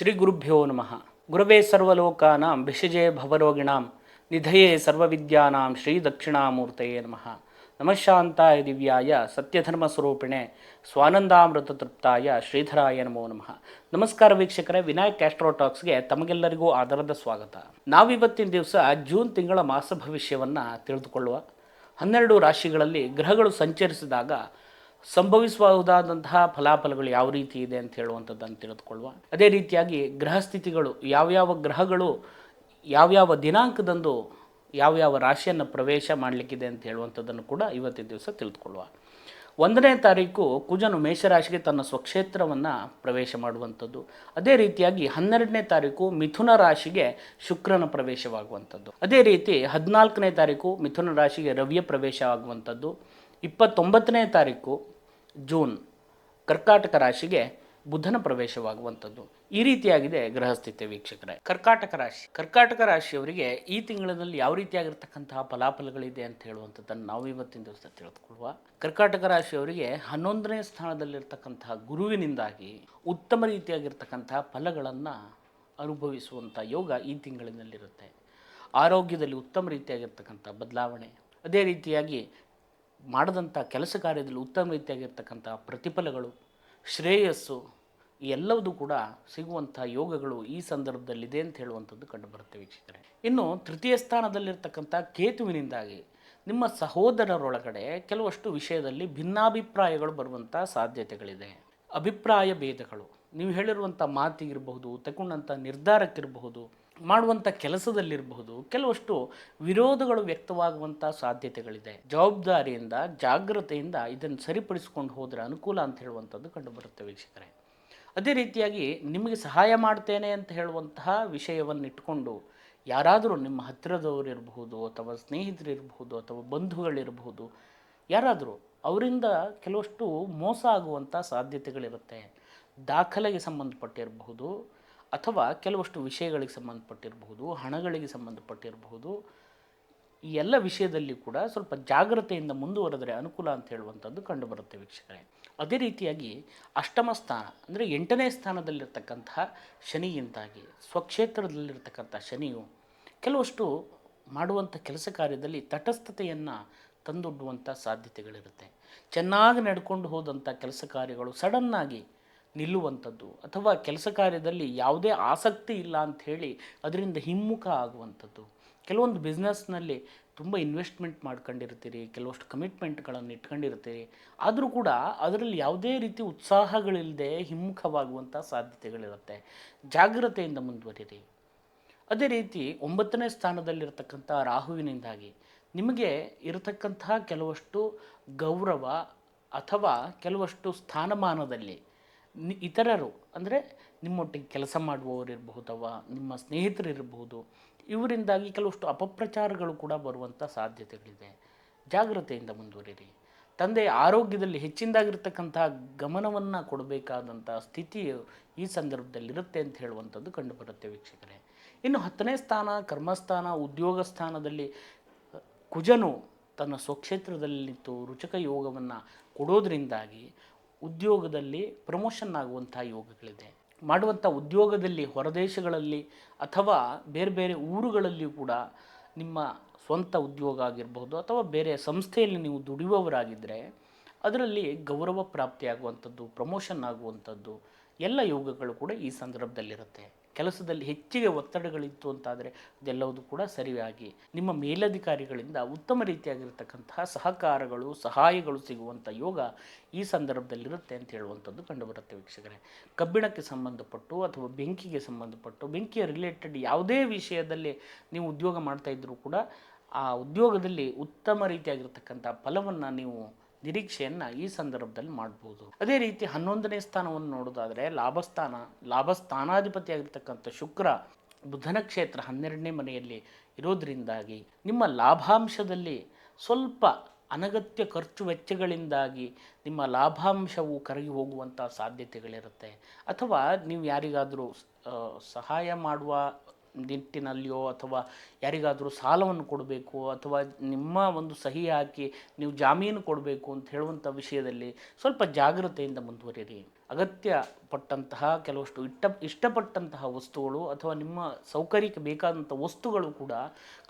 ಶ್ರೀ ಗುರುಭ್ಯೋ ನಮಃ. ಗುರವೇ ಸರ್ವಲೋಕಾನಾಂ, ಭಿಷಜೇ ಭವರೋಗಿಣಾಂ, ನಿಧಯೇ ಸರ್ವವಿದ್ಯಾನಾಂ ಶ್ರೀ ದಕ್ಷಿಣಾಮೂರ್ತಯೇ ನಮಃ. ನಮಃಶಾಂತಾಯ ದಿವ್ಯಾಯ, ಸತ್ಯಧರ್ಮ ಸ್ವರೂಪಿಣೆ, ಸ್ವಾನಂದಾಮೃತ ತೃಪ್ತಾಯ, ಶ್ರೀಧರಾಯ ನಮೋ ನಮಃ. ನಮಸ್ಕಾರ ವೀಕ್ಷಕರೇ, ವಿನಾಯಕ್ ಕ್ಯಾಸ್ಟ್ರೋಟಾಕ್ಸ್ಗೆ ತಮಗೆಲ್ಲರಿಗೂ ಆಧಾರದ ಸ್ವಾಗತ. ನಾವಿವತ್ತಿನ ದಿವಸ ಜೂನ್ ತಿಂಗಳ ಮಾಸ ಭವಿಷ್ಯವನ್ನು ತಿಳಿದುಕೊಳ್ಳುವ. ಹನ್ನೆರಡು ರಾಶಿಗಳಲ್ಲಿ ಗ್ರಹಗಳು ಸಂಚರಿಸಿದಾಗ ಸಂಭವಿಸಬಹುದಾದಂತಹ ಫಲಾಫಲಗಳು ಯಾವ ರೀತಿ ಇದೆ ಅಂತ ಹೇಳುವಂಥದ್ದನ್ನು ತಿಳಿದುಕೊಳ್ಳುವ. ಅದೇ ರೀತಿಯಾಗಿ ಗ್ರಹ ಸ್ಥಿತಿಗಳು ಯಾವ್ಯಾವ ಗ್ರಹಗಳು ಯಾವ್ಯಾವ ದಿನಾಂಕದಂದು ಯಾವ್ಯಾವ ರಾಶಿಯನ್ನು ಪ್ರವೇಶ ಮಾಡಲಿಕ್ಕಿದೆ ಅಂತ ಹೇಳುವಂಥದ್ದನ್ನು ಕೂಡ ಇವತ್ತಿನ ದಿವಸ ತಿಳಿದುಕೊಳ್ಳುವ. ಒಂದನೇ ತಾರೀಕು ಕುಜನು ಮೇಷರಾಶಿಗೆ ತನ್ನ ಸ್ವಕ್ಷೇತ್ರವನ್ನು ಪ್ರವೇಶ ಮಾಡುವಂಥದ್ದು. ಅದೇ ರೀತಿಯಾಗಿ ಹನ್ನೆರಡನೇ ತಾರೀಕು ಮಿಥುನ ರಾಶಿಗೆ ಶುಕ್ರನ ಪ್ರವೇಶವಾಗುವಂಥದ್ದು. ಅದೇ ರೀತಿ ಹದಿನಾಲ್ಕನೇ ತಾರೀಕು ಮಿಥುನ ರಾಶಿಗೆ ರವಿಯ ಪ್ರವೇಶ ಆಗುವಂಥದ್ದು ಇಪ್ಪತ್ತೊಂಬತ್ತನೇ ತಾರೀಕು, ಜೂನ್, ಕರ್ಕಾಟಕ ರಾಶಿಗೆ ಬುಧನ ಪ್ರವೇಶವಾಗುವಂಥದ್ದು. ಈ ರೀತಿಯಾಗಿದೆ ಗೃಹಸ್ಥಿತಿ ವೀಕ್ಷಕರೇ. ಕರ್ಕಾಟಕ ರಾಶಿ. ಕರ್ಕಾಟಕ ರಾಶಿಯವರಿಗೆ ಈ ತಿಂಗಳಿನಲ್ಲಿ ಯಾವ ರೀತಿಯಾಗಿರ್ತಕ್ಕಂತಹ ಫಲಾಫಲಗಳಿದೆ ಅಂತ ಹೇಳುವಂಥದ್ದನ್ನು ನಾವು ಇವತ್ತಿನ ದಿವಸ ತಿಳಿದುಕೊಳ್ಳುವ. ಕರ್ಕಾಟಕ ರಾಶಿಯವರಿಗೆ ಹನ್ನೊಂದನೇ ಸ್ಥಾನದಲ್ಲಿರ್ತಕ್ಕಂತಹ ಗುರುವಿನಿಂದಾಗಿ ಉತ್ತಮ ರೀತಿಯಾಗಿರ್ತಕ್ಕಂತಹ ಫಲಗಳನ್ನು ಅನುಭವಿಸುವಂಥ ಯೋಗ ಈ ತಿಂಗಳಿನಲ್ಲಿರುತ್ತೆ. ಆರೋಗ್ಯದಲ್ಲಿ ಉತ್ತಮ ರೀತಿಯಾಗಿರ್ತಕ್ಕಂಥ ಬದಲಾವಣೆ. ಅದೇ ರೀತಿಯಾಗಿ ಮಾಡಿದಂಥ ಕೆಲಸ ಕಾರ್ಯದಲ್ಲಿ ಉತ್ತಮ ರೀತಿಯಾಗಿರ್ತಕ್ಕಂಥ ಪ್ರತಿಫಲಗಳು, ಶ್ರೇಯಸ್ಸು ಎಲ್ಲವೂ ಕೂಡ ಸಿಗುವಂಥ ಯೋಗಗಳು ಈ ಸಂದರ್ಭದಲ್ಲಿದೆ ಅಂತ ಹೇಳುವಂಥದ್ದು ಕಂಡುಬರುತ್ತೆ ವೀಕ್ಷಕರೇ. ಇನ್ನು ತೃತೀಯ ಸ್ಥಾನದಲ್ಲಿರ್ತಕ್ಕಂಥ ಕೇತುವಿನಿಂದಾಗಿ ನಿಮ್ಮ ಸಹೋದರರೊಳಗಡೆ ಕೆಲವಷ್ಟು ವಿಷಯದಲ್ಲಿ ಭಿನ್ನಾಭಿಪ್ರಾಯಗಳು ಬರುವಂಥ ಸಾಧ್ಯತೆಗಳಿದೆ. ಅಭಿಪ್ರಾಯ ಭೇದಗಳು, ನೀವು ಹೇಳಿರುವಂಥ ಮಾತಿಗಿರಬಹುದು, ತಗೊಂಡಂಥ ನಿರ್ಧಾರಕ್ಕಿರಬಹುದು ಮಾಡುವಂಥ ಕೆಲಸದಲ್ಲಿರಬಹುದು, ಕೆಲವಷ್ಟು ವಿರೋಧಗಳು ವ್ಯಕ್ತವಾಗುವಂಥ ಸಾಧ್ಯತೆಗಳಿದೆ. ಜವಾಬ್ದಾರಿಯಿಂದ, ಜಾಗ್ರತೆಯಿಂದ ಇದನ್ನು ಸರಿಪಡಿಸಿಕೊಂಡು ಹೋದರೆ ಅನುಕೂಲ ಅಂತ ಹೇಳುವಂಥದ್ದು ಕಂಡುಬರುತ್ತೆ ವೀಕ್ಷಕರೇ. ಅದೇ ರೀತಿಯಾಗಿ ನಿಮಗೆ ಸಹಾಯ ಮಾಡ್ತೇನೆ ಅಂತ ಹೇಳುವಂತಹ ವಿಷಯವನ್ನು ಇಟ್ಕೊಂಡು ಯಾರಾದರೂ ನಿಮ್ಮ ಹತ್ತಿರದವರಿರಬಹುದು ಅಥವಾ ಸ್ನೇಹಿತರಿರಬಹುದು ಅಥವಾ ಬಂಧುಗಳಿರಬಹುದು ಯಾರಾದರೂ ಅವರಿಂದ ಕೆಲವಷ್ಟು ಮೋಸ ಆಗುವಂಥ ಸಾಧ್ಯತೆಗಳಿರುತ್ತೆ. ದಾಖಲೆಗೆ ಸಂಬಂಧಪಟ್ಟಿರಬಹುದು ಅಥವಾ ಕೆಲವಷ್ಟು ವಿಷಯಗಳಿಗೆ ಸಂಬಂಧಪಟ್ಟಿರಬಹುದು, ಹಣಗಳಿಗೆ ಸಂಬಂಧಪಟ್ಟಿರಬಹುದು, ಈ ಎಲ್ಲ ವಿಷಯದಲ್ಲಿ ಕೂಡ ಸ್ವಲ್ಪ ಜಾಗ್ರತೆಯಿಂದ ಮುಂದುವರೆದರೆ ಅನುಕೂಲ ಅಂತ ಹೇಳುವಂಥದ್ದು ಕಂಡುಬರುತ್ತೆ ವೀಕ್ಷಕರೇ. ಅದೇ ರೀತಿಯಾಗಿ ಅಷ್ಟಮ ಸ್ಥಾನ, ಅಂದರೆ ಎಂಟನೇ ಸ್ಥಾನದಲ್ಲಿರ್ತಕ್ಕಂತಹ ಶನಿಯಿಂದಾಗಿ ಸ್ವಕ್ಷೇತ್ರದಲ್ಲಿರ್ತಕ್ಕಂಥ ಶನಿಯು ಕೆಲವಷ್ಟು ಮಾಡುವಂಥ ಕೆಲಸ ಕಾರ್ಯದಲ್ಲಿ ತಟಸ್ಥತೆಯನ್ನು ತಂದೊಡ್ಡುವಂಥ ಸಾಧ್ಯತೆಗಳಿರುತ್ತೆ. ಚೆನ್ನಾಗಿ ನಡ್ಕೊಂಡು ಹೋದಂಥ ಕೆಲಸ ಕಾರ್ಯಗಳು ಸಡನ್ನಾಗಿ ನಿಲ್ಲುವಂಥದ್ದು ಅಥವಾ ಕೆಲಸ ಕಾರ್ಯದಲ್ಲಿ ಯಾವುದೇ ಆಸಕ್ತಿ ಇಲ್ಲ ಅಂತ ಹೇಳಿ ಅದರಿಂದ ಹಿಮ್ಮುಖ ಆಗುವಂಥದ್ದು. ಕೆಲವೊಂದು ಬಿಸ್ನೆಸ್ನಲ್ಲಿ ತುಂಬ ಇನ್ವೆಸ್ಟ್ಮೆಂಟ್ ಮಾಡ್ಕೊಂಡಿರ್ತೀರಿ, ಕೆಲವಷ್ಟು ಕಮಿಟ್ಮೆಂಟ್ಗಳನ್ನು ಇಟ್ಕೊಂಡಿರ್ತೀರಿ. ಆದರೂ ಕೂಡ ಅದರಲ್ಲಿ ಯಾವುದೇ ರೀತಿ ಉತ್ಸಾಹಗಳಿಲ್ಲದೆ ಹಿಮ್ಮುಖವಾಗುವಂಥ ಸಾಧ್ಯತೆಗಳಿರುತ್ತೆ. ಜಾಗ್ರತೆಯಿಂದ ಮುಂದುವರಿರಿ. ಅದೇ ರೀತಿ ಒಂಬತ್ತನೇ ಸ್ಥಾನದಲ್ಲಿರ್ತಕ್ಕಂಥ ರಾಹುವಿನಿಂದಾಗಿ ನಿಮಗೆ ಇರತಕ್ಕಂತಹ ಕೆಲವಷ್ಟು ಗೌರವ ಅಥವಾ ಕೆಲವಷ್ಟು ಸ್ಥಾನಮಾನದಲ್ಲಿ ಇತರರು, ಅಂದರೆ ನಿಮ್ಮೊಟ್ಟಿಗೆ ಕೆಲಸ ಮಾಡುವವರು ಇರಬಹುದವ, ನಿಮ್ಮ ಸ್ನೇಹಿತರಿರಬಹುದು ಇವರಿಂದಾಗಿ ಕೆಲವಷ್ಟು ಅಪಪ್ರಚಾರಗಳು ಕೂಡ ಬರುವಂಥ ಸಾಧ್ಯತೆಗಳಿದೆ ಜಾಗ್ರತೆಯಿಂದ ಮುಂದುವರಿರಿ. ತಂದೆ ಆರೋಗ್ಯದಲ್ಲಿ ಹೆಚ್ಚಿನದಾಗಿರ್ತಕ್ಕಂತಹ ಗಮನವನ್ನು ಕೊಡಬೇಕಾದಂಥ ಸ್ಥಿತಿಯು ಈ ಸಂದರ್ಭದಲ್ಲಿರುತ್ತೆ ಅಂತ ಹೇಳುವಂಥದ್ದು ಕಂಡುಬರುತ್ತೆ ವೀಕ್ಷಕರೇ. ಇನ್ನು ಹತ್ತನೇ ಸ್ಥಾನ, ಕರ್ಮಸ್ಥಾನ, ಉದ್ಯೋಗ ಸ್ಥಾನದಲ್ಲಿ, ಕುಜನು ತನ್ನ ಸ್ವಕ್ಷೇತ್ರದಲ್ಲಿ ನಿಂತು ರುಚಕ ಯೋಗವನ್ನು ಕೊಡೋದ್ರಿಂದಾಗಿ ಉದ್ಯೋಗದಲ್ಲಿ ಪ್ರಮೋಷನ್ ಆಗುವಂಥ ಯೋಗಗಳಿದೆ. ಮಾಡುವಂಥ ಉದ್ಯೋಗದಲ್ಲಿ ಹೊರದೇಶಗಳಲ್ಲಿ ಅಥವಾ ಬೇರೆ ಬೇರೆ ಊರುಗಳಲ್ಲಿಯೂ ಕೂಡ ನಿಮ್ಮ ಸ್ವಂತ ಉದ್ಯೋಗ ಆಗಿರ್ಬೋದು ಅಥವಾ ಬೇರೆ ಸಂಸ್ಥೆಯಲ್ಲಿ ನೀವು ದುಡಿಯುವವರಾಗಿದ್ದರೆ ಅದರಲ್ಲಿ ಗೌರವ ಪ್ರಾಪ್ತಿಯಾಗುವಂಥದ್ದು ಪ್ರಮೋಷನ್ ಆಗುವಂಥದ್ದು ಎಲ್ಲ ಯೋಗಗಳು ಕೂಡ ಈ ಸಂದರ್ಭದಲ್ಲಿರುತ್ತೆ. ಕೆಲಸದಲ್ಲಿ ಹೆಚ್ಚಿಗೆ ಒತ್ತಡಗಳಿತ್ತು ಅಂತಾದರೆ ಅದೆಲ್ಲವೂ ಕೂಡ ಸರಿಯಾಗಿ ನಿಮ್ಮ ಮೇಲಧಿಕಾರಿಗಳಿಂದ ಉತ್ತಮ ರೀತಿಯಾಗಿರ್ತಕ್ಕಂತಹ ಸಹಕಾರಗಳು, ಸಹಾಯಗಳು ಸಿಗುವಂಥ ಯೋಗ ಈ ಸಂದರ್ಭದಲ್ಲಿರುತ್ತೆ ಅಂತ ಹೇಳುವಂಥದ್ದು ಕಂಡುಬರುತ್ತೆ ವೀಕ್ಷಕರೇ. ಕಬ್ಬಿಣಕ್ಕೆ ಸಂಬಂಧಪಟ್ಟು ಅಥವಾ ಬೆಂಕಿಗೆ ಸಂಬಂಧಪಟ್ಟು, ಬೆಂಕಿಯ ರಿಲೇಟೆಡ್ ಯಾವುದೇ ವಿಷಯದಲ್ಲಿ ನೀವು ಉದ್ಯೋಗ ಮಾಡ್ತಾ ಇದ್ದರೂ ಕೂಡ ಆ ಉದ್ಯೋಗದಲ್ಲಿ ಉತ್ತಮ ರೀತಿಯಾಗಿರ್ತಕ್ಕಂಥ ಫಲವನ್ನು ನೀವು ನಿರೀಕ್ಷೆಯನ್ನು ಈ ಸಂದರ್ಭದಲ್ಲಿ ಮಾಡ್ಬೋದು. ಅದೇ ರೀತಿ ಹನ್ನೊಂದನೇ ಸ್ಥಾನವನ್ನು ನೋಡೋದಾದರೆ ಲಾಭಸ್ಥಾನ ಲಾಭ ಸ್ಥಾನಾಧಿಪತಿಯಾಗಿರ್ತಕ್ಕಂಥ ಶುಕ್ರ ಬುಧನ ಕ್ಷೇತ್ರ ಹನ್ನೆರಡನೇ ಮನೆಯಲ್ಲಿ ಇರೋದ್ರಿಂದಾಗಿ ನಿಮ್ಮ ಲಾಭಾಂಶದಲ್ಲಿ ಸ್ವಲ್ಪ ಅನಗತ್ಯ ಖರ್ಚು ವೆಚ್ಚಗಳಿಂದಾಗಿ ನಿಮ್ಮ ಲಾಭಾಂಶವು ಕರಗಿ ಹೋಗುವಂಥ ಸಾಧ್ಯತೆಗಳಿರುತ್ತೆ. ಅಥವಾ ನೀವು ಯಾರಿಗಾದರೂ ಸಹಾಯ ಮಾಡುವ ನಿಟ್ಟಿನಲ್ಲಿಯೋ ಅಥವಾ ಯಾರಿಗಾದರೂ ಸಾಲವನ್ನು ಕೊಡಬೇಕು ಅಥವಾ ನಿಮ್ಮ ಒಂದು ಸಹಿ ಹಾಕಿ ನೀವು ಜಾಮೀನು ಕೊಡಬೇಕು ಅಂತ ಹೇಳುವಂಥ ವಿಷಯದಲ್ಲಿ ಸ್ವಲ್ಪ ಜಾಗೃತೆಯಿಂದ ಮುಂದುವರಿರಿ ಅಗತ್ಯ ಪಟ್ಟಂತಹ ಕೆಲವಷ್ಟು ಇಟ್ಟ, ಇಷ್ಟಪಟ್ಟಂತಹ ವಸ್ತುಗಳು ಅಥವಾ ನಿಮ್ಮ ಸೌಕರ್ಯಕ್ಕೆ ಬೇಕಾದಂಥ ವಸ್ತುಗಳು ಕೂಡ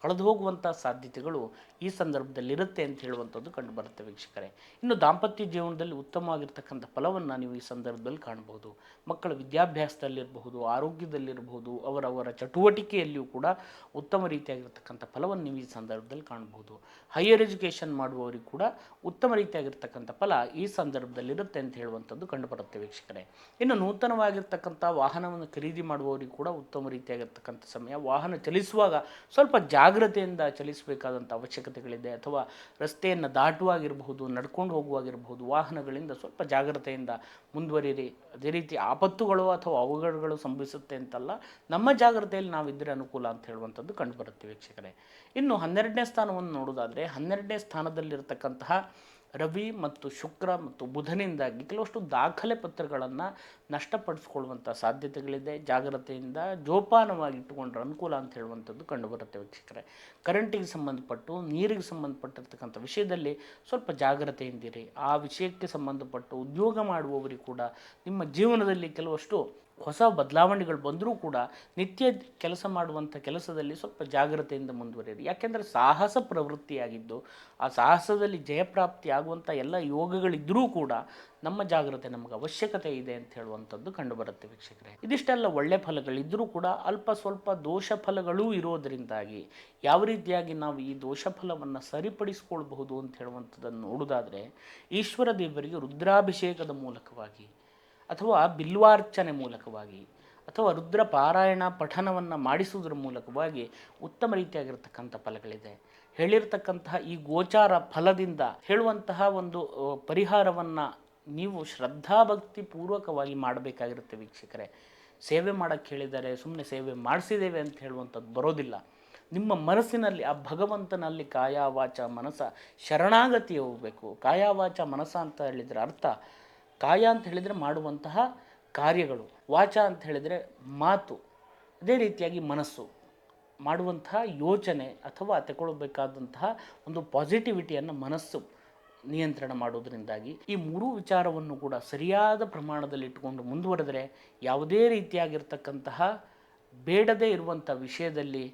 ಕಳೆದು ಹೋಗುವಂಥ ಸಾಧ್ಯತೆಗಳು ಈ ಸಂದರ್ಭದಲ್ಲಿ ಇರುತ್ತೆ ಅಂತ ಹೇಳುವಂಥದ್ದು ಕಂಡು ಬರುತ್ತೆ ವೀಕ್ಷಕರೇ. ಇನ್ನು ದಾಂಪತ್ಯ ಜೀವನದಲ್ಲಿ ಉತ್ತಮವಾಗಿರ್ತಕ್ಕಂಥ ಫಲವನ್ನು ನೀವು ಈ ಸಂದರ್ಭದಲ್ಲಿ ಕಾಣಬಹುದು. ಮಕ್ಕಳ ವಿದ್ಯಾಭ್ಯಾಸದಲ್ಲಿರಬಹುದು, ಆರೋಗ್ಯದಲ್ಲಿರಬಹುದು, ಅವರವರ ಚಟುವಟಿಕೆಯಲ್ಲಿಯೂ ಕೂಡ ಉತ್ತಮ ರೀತಿಯಾಗಿರ್ತಕ್ಕಂಥ ಫಲವನ್ನು ನೀವು ಈ ಸಂದರ್ಭದಲ್ಲಿ ಕಾಣಬಹುದು. ಹೈಯರ್ ಎಜುಕೇಷನ್ ಮಾಡುವವರಿಗೂ ಕೂಡ ಉತ್ತಮ ರೀತಿಯಾಗಿರ್ತಕ್ಕಂಥ ಫಲ ಈ ಸಂದರ್ಭದಲ್ಲಿರುತ್ತೆ ಅಂತ ಹೇಳುವಂಥದ್ದು ಕಂಡುಬರುತ್ತೆ ವೀಕ್ಷಕರೇ, ಇನ್ನು ನೂತನವಾಗಿರ್ತಕ್ಕಂಥ ವಾಹನವನ್ನು ಖರೀದಿ ಮಾಡುವವರಿಗೆ ಕೂಡ ಉತ್ತಮ ರೀತಿಯಾಗಿರ್ತಕ್ಕಂಥ ಸಮಯ. ವಾಹನ ಚಲಿಸುವಾಗ ಸ್ವಲ್ಪ ಜಾಗ್ರತೆಯಿಂದ ಚಲಿಸಬೇಕಾದಂಥ ಅವಶ್ಯಕತೆಗಳಿದೆ ಅಥವಾ ರಸ್ತೆಯನ್ನು ದಾಟುವಾಗಿರಬಹುದು, ನಡ್ಕೊಂಡು ಹೋಗುವಾಗಿರಬಹುದು, ವಾಹನಗಳಿಂದ ಸ್ವಲ್ಪ ಜಾಗ್ರತೆಯಿಂದ ಮುಂದುವರಿಯಿರಿ. ಅದೇ ರೀತಿ ಆಪತ್ತುಗಳು ಅಥವಾ ಅವಘಡಗಳು ಸಂಭವಿಸುತ್ತೆ ಅಂತಲ್ಲ, ನಮ್ಮ ಜಾಗ್ರತೆಯಲ್ಲಿ ನಾವಿದ್ದರೆ ಅನುಕೂಲ ಅಂತ ಹೇಳುವಂಥದ್ದು ಕಂಡುಬರುತ್ತೆ ವೀಕ್ಷಕರೇ. ಇನ್ನು ಹನ್ನೆರಡನೇ ಸ್ಥಾನವನ್ನು ನೋಡೋದಾದರೆ ಹನ್ನೆರಡನೇ ಸ್ಥಾನದಲ್ಲಿರ್ತಕ್ಕಂತಹ ರವಿ ಮತ್ತು ಶುಕ್ರ ಮತ್ತು ಬುಧನಿಂದಾಗಿ ಕೆಲವಷ್ಟು ದಾಖಲೆ ಪತ್ರಗಳನ್ನು ನಷ್ಟಪಡಿಸ್ಕೊಳ್ಳುವಂಥ ಸಾಧ್ಯತೆಗಳಿದೆ. ಜಾಗ್ರತೆಯಿಂದ ಜೋಪಾನವಾಗಿ ಇಟ್ಟುಕೊಂಡ್ರೆ ಅನುಕೂಲ ಅಂತ ಹೇಳುವಂಥದ್ದು ಕಂಡುಬರುತ್ತೆ ವೀಕ್ಷಕರೇ. ಕರೆಂಟಿಗೆ ಸಂಬಂಧಪಟ್ಟು, ನೀರಿಗೆ ಸಂಬಂಧಪಟ್ಟಿರ್ತಕ್ಕಂಥ ವಿಷಯದಲ್ಲಿ ಸ್ವಲ್ಪ ಜಾಗ್ರತೆಯಿಂದಿರಿ. ಆ ವಿಷಯಕ್ಕೆ ಸಂಬಂಧಪಟ್ಟು ಉದ್ಯೋಗ ಮಾಡುವವರಿಗೆ ಕೂಡ ನಿಮ್ಮ ಜೀವನದಲ್ಲಿ ಕೆಲವಷ್ಟು ಹೊಸ ಬದಲಾವಣೆಗಳು ಬಂದರೂ ಕೂಡ ನಿತ್ಯ ಕೆಲಸ ಮಾಡುವಂಥ ಕೆಲಸದಲ್ಲಿ ಸ್ವಲ್ಪ ಜಾಗ್ರತೆಯಿಂದ ಮುಂದುವರಿಯಿರಿ. ಯಾಕೆಂದರೆ ಸಾಹಸ ಪ್ರವೃತ್ತಿಯಾಗಿದ್ದು, ಆ ಸಾಹಸದಲ್ಲಿ ಜಯಪ್ರಾಪ್ತಿ ಆಗುವಂಥ ಎಲ್ಲ ಯೋಗಗಳಿದ್ದರೂ ಕೂಡ ನಮ್ಮ ಜಾಗ್ರತೆ ನಮಗೆ ಅವಶ್ಯಕತೆ ಇದೆ ಅಂತ ಹೇಳುವಂಥದ್ದು ಕಂಡುಬರುತ್ತೆ ವೀಕ್ಷಕರೇ. ಇದಿಷ್ಟೆಲ್ಲ ಒಳ್ಳೆ ಫಲಗಳಿದ್ದರೂ ಕೂಡ ಅಲ್ಪ ಸ್ವಲ್ಪ ದೋಷ ಫಲಗಳೂ ಇರೋದರಿಂದಾಗಿ ಯಾವ ರೀತಿಯಾಗಿ ನಾವು ಈ ದೋಷ ಫಲವನ್ನು ಸರಿಪಡಿಸ್ಕೊಳ್ಬಹುದು ಅಂತ ಹೇಳುವಂಥದ್ದನ್ನು ನೋಡೋದಾದರೆ ಈಶ್ವರ ದೇವರಿಗೆ ರುದ್ರಾಭಿಷೇಕದ ಮೂಲಕವಾಗಿ ಅಥವಾ ಬಿಲ್ವಾರ್ಚನೆ ಮೂಲಕವಾಗಿ ಅಥವಾ ರುದ್ರ ಪಾರಾಯಣ ಪಠನವನ್ನು ಮಾಡಿಸುವುದರ ಮೂಲಕವಾಗಿ ಉತ್ತಮ ರೀತಿಯಾಗಿರ್ತಕ್ಕಂಥ ಫಲಗಳಿದೆ. ಹೇಳಿರ್ತಕ್ಕಂತಹ ಈ ಗೋಚಾರ ಫಲದಿಂದ ಹೇಳುವಂತಹ ಒಂದು ಪರಿಹಾರವನ್ನು ನೀವು ಶ್ರದ್ಧಾಭಕ್ತಿ ಪೂರ್ವಕವಾಗಿ ಮಾಡಬೇಕಾಗಿರುತ್ತೆ ವೀಕ್ಷಕರೇ. ಸೇವೆ ಮಾಡೋಕ್ಕೆ ಹೇಳಿದ್ದಾರೆ ಸುಮ್ಮನೆ ಸೇವೆ ಮಾಡಿಸಿದ್ದೇವೆ ಅಂತ ಹೇಳುವಂಥದ್ದು ಬರೋದಿಲ್ಲ. ನಿಮ್ಮ ಮನಸ್ಸಿನಲ್ಲಿ ಆ ಭಗವಂತನಲ್ಲಿ ಕಾಯಾವಾಚ ಮನಸ್ಸ ಶರಣಾಗತಿ ಹೋಗಬೇಕು. ಕಾಯಾವಾಚ ಮನಸ್ಸ ಅಂತ ಹೇಳಿದರೆ ಅರ್ಥ. ಕಾಯ ಅಂತ ಹೇಳಿದರೆ ಮಾಡುವಂತಹ ಕಾರ್ಯಗಳು, ವಾಚ ಅಂತ ಹೇಳಿದರೆ ಮಾತು, ಅದೇ ರೀತಿಯಾಗಿ ಮನಸ್ಸು, ಮಾಡುವಂತಹ ಯೋಚನೆ ಅಥವಾ ತಗೊಳ್ಬೇಕಾದಂತಹ ಒಂದು ಪಾಸಿಟಿವಿಟಿಯನ್ನು ಮನಸ್ಸು ನಿಯಂತ್ರಣ ಮಾಡೋದರಿಂದಾಗಿ ಈ ಮೂರೂ ವಿಚಾರವನ್ನು ಕೂಡ ಸರಿಯಾದ ಪ್ರಮಾಣದಲ್ಲಿ ಇಟ್ಟುಕೊಂಡು ಮುಂದುವರೆದರೆ ಯಾವುದೇ ರೀತಿಯಾಗಿರ್ತಕ್ಕಂತಹ ಬೇಡದೇ ಇರುವಂಥ ವಿಷಯದಲ್ಲಿ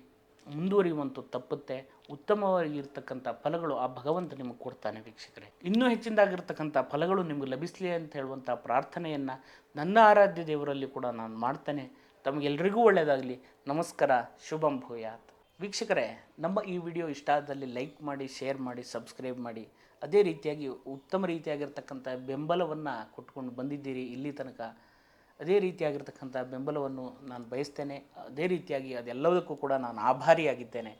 ಮುಂದುವರಿಯುವಂಥ ತಪ್ಪುತ್ತೆ, ಉತ್ತಮವಾಗಿರ್ತಕ್ಕಂಥ ಫಲಗಳು ಆ ಭಗವಂತ ನಿಮಗೆ ಕೊಡ್ತಾನೆ ವೀಕ್ಷಕರೇ. ಇನ್ನೂ ಹೆಚ್ಚಿನದಾಗಿರ್ತಕ್ಕಂಥ ಫಲಗಳು ನಿಮಗೆ ಲಭಿಸಲಿ ಅಂತ ಹೇಳುವಂಥ ಪ್ರಾರ್ಥನೆಯನ್ನು ನನ್ನ ಆರಾಧ್ಯ ದೇವರಲ್ಲಿ ಕೂಡ ನಾನು ಮಾಡ್ತೇನೆ. ತಮಗೆಲ್ಲರಿಗೂ ಒಳ್ಳೆಯದಾಗಲಿ. ನಮಸ್ಕಾರ, ಶುಭಂ ಭೂಯಾತ್. ವೀಕ್ಷಕರೇ, ನಮ್ಮ ಈ ವಿಡಿಯೋ ಇಷ್ಟ ಆದಲ್ಲಿ ಲೈಕ್ ಮಾಡಿ, ಶೇರ್ ಮಾಡಿ, ಸಬ್ಸ್ಕ್ರೈಬ್ ಮಾಡಿ. ಅದೇ ರೀತಿಯಾಗಿ ಉತ್ತಮ ರೀತಿಯಾಗಿರ್ತಕ್ಕಂಥ ಬೆಂಬಲವನ್ನು ಕೊಟ್ಕೊಂಡು ಬಂದಿದ್ದೀರಿ ಇಲ್ಲಿ ತನಕ. ಅದೇ ರೀತಿಯಾಗಿರ್ತಕ್ಕಂಥ ಬೆಂಬಲವನ್ನು ನಾನು ಬಯಸ್ತೇನೆ. ಅದೇ ರೀತಿಯಾಗಿ ಅದೆಲ್ಲದಕ್ಕೂ ಕೂಡ ನಾನು ಆಭಾರಿಯಾಗಿದ್ದೇನೆ.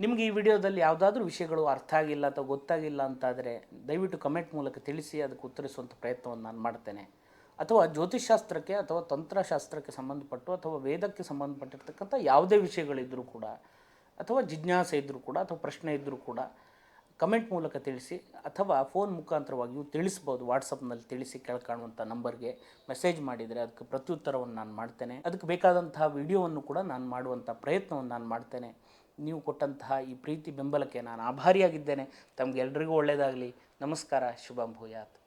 ನಿಮಗೆ ಈ ವಿಡಿಯೋದಲ್ಲಿ ಯಾವುದಾದ್ರೂ ವಿಷಯಗಳು ಅರ್ಥ ಆಗಿಲ್ಲ ಅಥವಾ ಗೊತ್ತಾಗಿಲ್ಲ ಅಂತಾದರೆ ದಯವಿಟ್ಟು ಕಮೆಂಟ್ ಮೂಲಕ ತಿಳಿಸಿ, ಅದಕ್ಕೆ ಉತ್ತರಿಸುವಂಥ ಪ್ರಯತ್ನವನ್ನು ನಾನು ಮಾಡ್ತೇನೆ. ಅಥವಾ ಜ್ಯೋತಿಷಾಸ್ತ್ರಕ್ಕೆ ಅಥವಾ ತಂತ್ರಶಾಸ್ತ್ರಕ್ಕೆ ಸಂಬಂಧಪಟ್ಟು ಅಥವಾ ವೇದಕ್ಕೆ ಸಂಬಂಧಪಟ್ಟಿರ್ತಕ್ಕಂಥ ಯಾವುದೇ ವಿಷಯಗಳಿದ್ದರೂ ಕೂಡ ಅಥವಾ ಜಿಜ್ಞಾಸೆ ಇದ್ದರೂ ಕೂಡ ಅಥವಾ ಪ್ರಶ್ನೆ ಇದ್ದರೂ ಕೂಡ ಕಮೆಂಟ್ ಮೂಲಕ ತಿಳಿಸಿ ಅಥವಾ ಫೋನ್ ಮುಖಾಂತರವಾಗಿಯೂ ತಿಳಿಸ್ಬೋದು, ವಾಟ್ಸಪ್ನಲ್ಲಿ ತಿಳಿಸಿ ಕೆಳಕಾಣುವಂಥ ನಂಬರ್ಗೆ ಮೆಸೇಜ್ ಮಾಡಿದರೆ ಅದಕ್ಕೆ ಪ್ರತ್ಯುತ್ತರವನ್ನು ನಾನು ಮಾಡ್ತೇನೆ. ಅದಕ್ಕೆ ಬೇಕಾದಂತಹ ವಿಡಿಯೋವನ್ನು ಕೂಡ ನಾನು ಮಾಡುವಂಥ ಪ್ರಯತ್ನವನ್ನು ನಾನು ಮಾಡ್ತೇನೆ. ನೀವು ಕೊಟ್ಟಂತಹ ಈ ಪ್ರೀತಿ ಬೆಂಬಲಕ್ಕೆ ನಾನು ಆಭಾರಿಯಾಗಿದ್ದೇನೆ. ತಮಗೆಲ್ಲರಿಗೂ ಒಳ್ಳೆಯದಾಗಲಿ. ನಮಸ್ಕಾರ. ಶುಭಂ ಭೂಯಾತ್